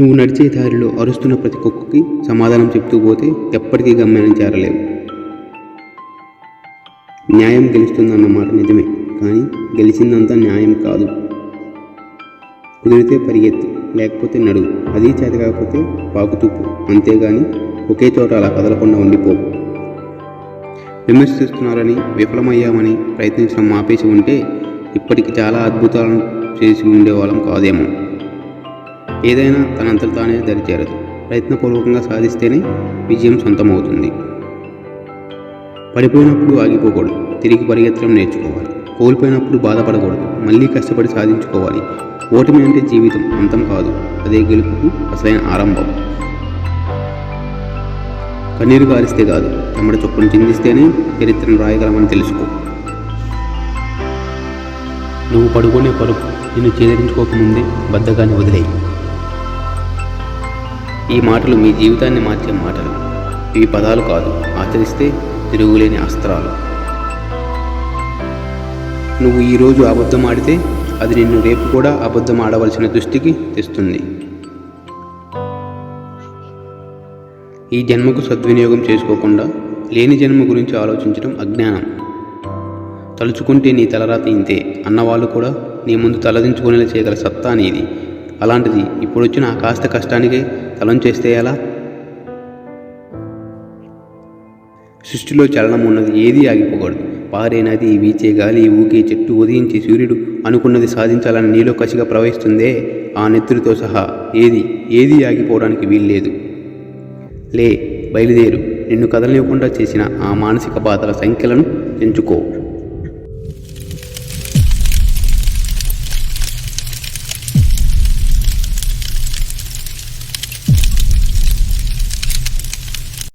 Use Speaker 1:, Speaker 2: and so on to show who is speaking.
Speaker 1: నువ్వు నడిచే దారిలో అరుస్తున్న ప్రతి కుక్కకి సమాధానం చెప్తూ పోతే ఎప్పటికీ గమ్యాన్ని చేరలేవు. న్యాయం గెలుస్తుందన్న మాట నిజమే కానీ గెలిచిందంతా న్యాయం కాదు. కుదిరితే పరిగెత్తు లేకపోతే నడువు అది చేత కాకపోతే పాకుతూపు. అంతేగాని ఒకే చోట అలా కదలకుండా ఉండిపోవు విమర్శిస్తున్నారని విఫలమయ్యామని ప్రయత్నించడం ఆపేసి ఉంటే ఇప్పటికి చాలా అద్భుతాలను చేసి ఉండేవాళ్ళం కాదేమో. ఏదైనా తనంతట తానే దరిచేరదు. ప్రయత్నపూర్వకంగా సాధిస్తేనే విజయం సొంతమవుతుంది. పడిపోయినప్పుడు ఆగిపోకూడదు. తిరిగి పరిగెత్తడం నేర్చుకోవాలి. కోల్పోయినప్పుడు బాధపడకూడదు. మళ్ళీ కష్టపడి సాధించుకోవాలి. ఓటమి అంటే జీవితం అంతం కాదు. అదే గెలుపుకు అసలైన ఆరంభం. కన్నీరు గారిస్తే కాదు చెమట చొప్పును చిందిస్తేనే చరిత్రను రాయగలమని తెలుసుకో. నువ్వు పడుకునే పరుపు నిన్ను చేదరించుకోకముందే బద్దగాన్ని వదిలేయి. ఈ మాటలు మీ జీవితాన్ని మార్చే మాటలు. ఇవి పదాలు కాదు ఆచరిస్తే తిరుగులేని అస్త్రాలు. నువ్వు ఈరోజు అబద్ధం ఆడితే అది నిన్ను రేపు కూడా అబద్ధం ఆడవలసిన దృష్టికి తెస్తుంది. ఈ జన్మకు సద్వినియోగం చేసుకోకుండా లేని జన్మ గురించి ఆలోచించడం అజ్ఞానం. తలుచుకుంటే నీ తలరాత ఇంతే అన్నవాళ్ళు కూడా నీ ముందు తలదించుకునేలా చేయగల సత్తా నీది. అలాంటిది ఇప్పుడొచ్చిన ఆ కాస్త కష్టానికే తలం చేస్తే ఎలా? సృష్టిలో చలనం ఉన్నది ఏదీ ఆగిపోకూడదు. పారే నది వీచే గాలి ఊగే చెట్టు ఉదయించి సూర్యుడు అనుకున్నది సాధించాలని నీలో కసిగా ప్రవహిస్తుందే ఆ నెత్తురితో సహా ఏది ఏది ఆగిపోవడానికి వీల్లేదు. లే బయలుదేరు. నిన్ను కదలనివ్వకుండా చేసిన ఆ మానసిక బాధల సంఖ్యలను ఎంచుకో.